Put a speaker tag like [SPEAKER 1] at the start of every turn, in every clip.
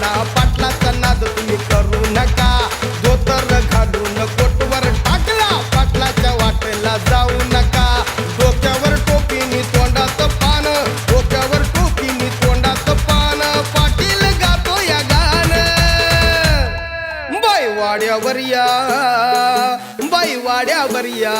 [SPEAKER 1] वाडा पाटलाचा नाद तुम्ही करू नका. धोतर घालून कोटवर टाकला पाटलाच्या वाटेला जाऊ नका. डोक्यावर टोपीनी तोंडात पान डोक्यावर टोपीनी तोंडात पान. पाटील गातो या गान बाई वाड्यावर या बाई वाड्यावर या.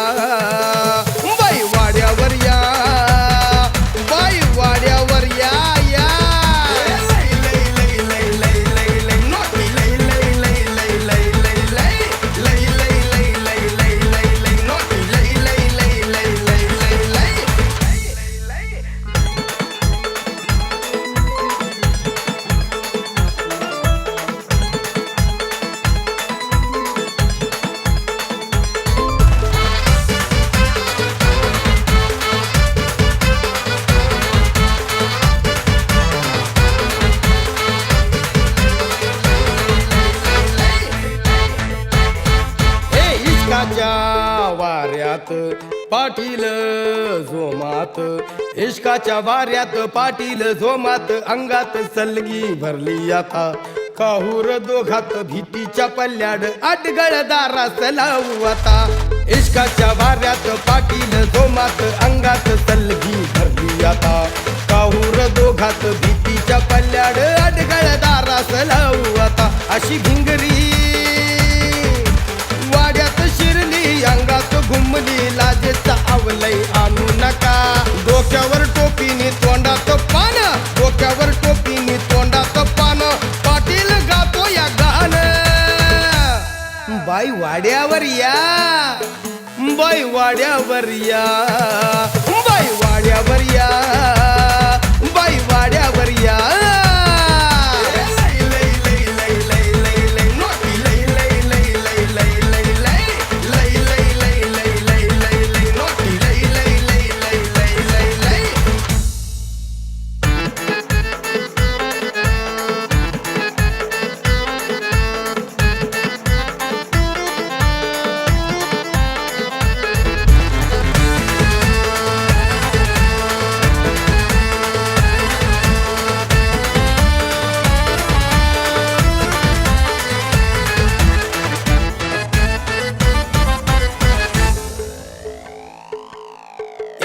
[SPEAKER 1] वाऱ्यात पाटील झोमात इश्काच्या वाऱ्यात पाटील झोमात अंगात सलगी भरली आता. काहूर दोघात भीतीच्या पल्ल्याड अटगळ दारास लावू आता. इश्काच्या वाऱ्यात पाटील झोमात अंगात सलगी भरली आता. काहूर दोघात भीतीच्या पल्ल्याड अटगळ दारास लावू आता. अशी भिंगरी घुमली लाजेचा आवलय आणू नका. डोक्यावर टोपीने तोंडात पान डोक्यावर टोपीने तोंडात पान. पाटील गातो या गाण बाई वाड्यावर या. बाई वाड्यावर या. बाई वाड्यावर या.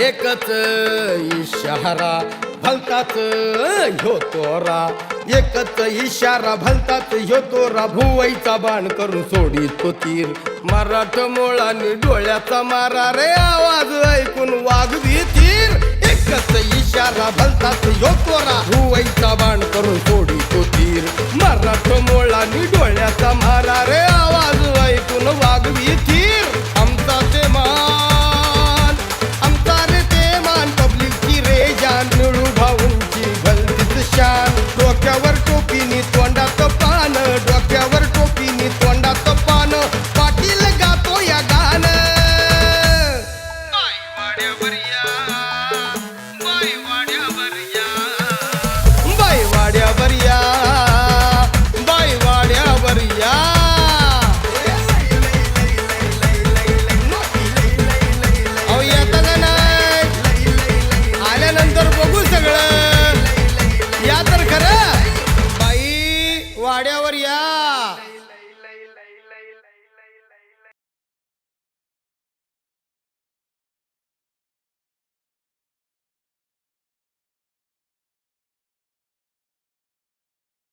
[SPEAKER 1] एकच इशारा भलताच ह्यो तोरा. एकच इशारा भलताच ह्यो तोरा. भुवईचा बाण करून सोडी तो तीर. मराठ मोळाने डोळ्याचा मारा रे आवाज ऐकून वाघवी तीर. एकच इशारा भलताच ह्यो तोरा. भुवईचा बाण करून सोडी तो तीर. मराठ मोळाने डोळ्याचा वाड्यावर या.